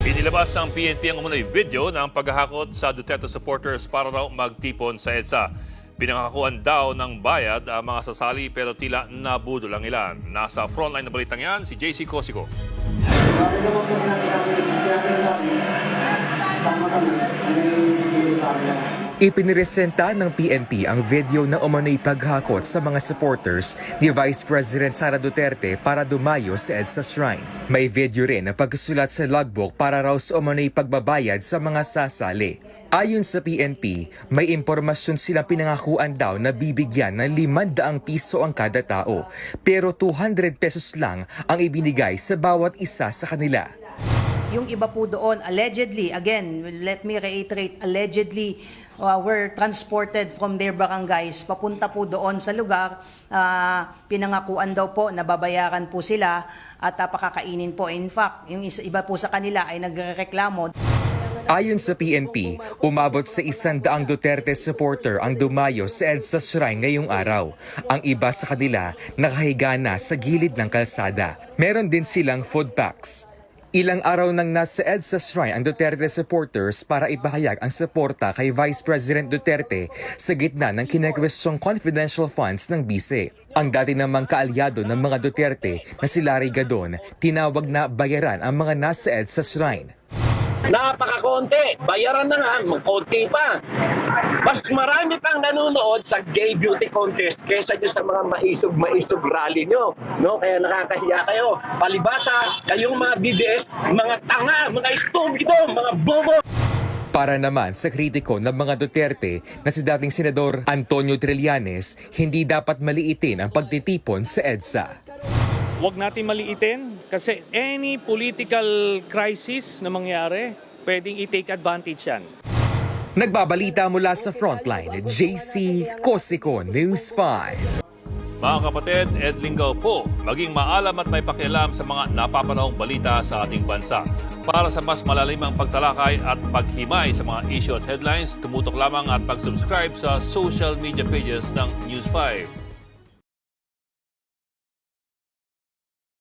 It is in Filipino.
Inilabas ng PNP ang umunoy video ng paghahakot sa Duterte supporters para raw magtipon sa EDSA. Pinangakakuan daw ng bayad ang mga sasali pero tila nabudo lang ilan. Nasa frontline na balitang yan, si JC Cosico. Sama kami, bigay sa. Ipiniresenta ng PNP ang video na umano'y paghakot sa mga supporters ni Vice President Sara Duterte para dumayo sa EDSA Shrine. May video rin ang pagsusulat sa logbook para raw sa umano'y pagbabayad sa mga sasali. Ayon sa PNP, may impormasyon silang pinangakuan daw na bibigyan ng 500 piso ang kada tao, pero 200 pesos lang ang ibinigay sa bawat isa sa kanila. Yung iba po doon, allegedly, again, let me reiterate, allegedly, uh, were transported from their barangays papunta po doon sa lugar. Ah, pinangakuan daw po na babayaran po sila at uh, pakakainin po. In fact, yung iba po sa kanila ay nagreklamo Ayon sa PNP, umabot sa isang daang Duterte supporter ang dumayo sa EDSA Shrine ngayong araw. Ang iba sa kanila nakahiga na sa gilid ng kalsada. Meron din silang food packs. Ilang araw nang nasa EDSA Shrine ang Duterte supporters para ipahayag ang suporta kay Vice President Duterte sa gitna ng kinekwestyong confidential funds ng bise. Ang dati namang kaalyado ng mga Duterte na si Larry Gadon, tinawag na bayaran ang mga nasa EDSA Shrine. Napakakonti. Bayaran na nga, magkonti pa. Mas marami pang nanonood sa gay beauty contest kaysa dyan sa mga maisog-maisog rally nyo. No? Kaya nakakahiya kayo. Palibasa, kayong mga BDS, mga tanga, mga estupido, mga bobo. Para naman sa kritiko ng mga Duterte na si dating Senador Antonio Trillanes, hindi dapat maliitin ang pagtitipon sa EDSA. Huwag natin maliitin kasi any political crisis na mangyari, pwedeng i-take advantage yan. Nagbabalita mula sa Frontline, JC Cosico, News 5. Mga kapatid, Ed Lingaw po, maging maalam at may pakialam sa mga napapanahong balita sa ating bansa. Para sa mas malalimang pagtalakay at paghimay sa mga issue at headlines, tumutok lamang at pag-subscribe sa social media pages ng News 5.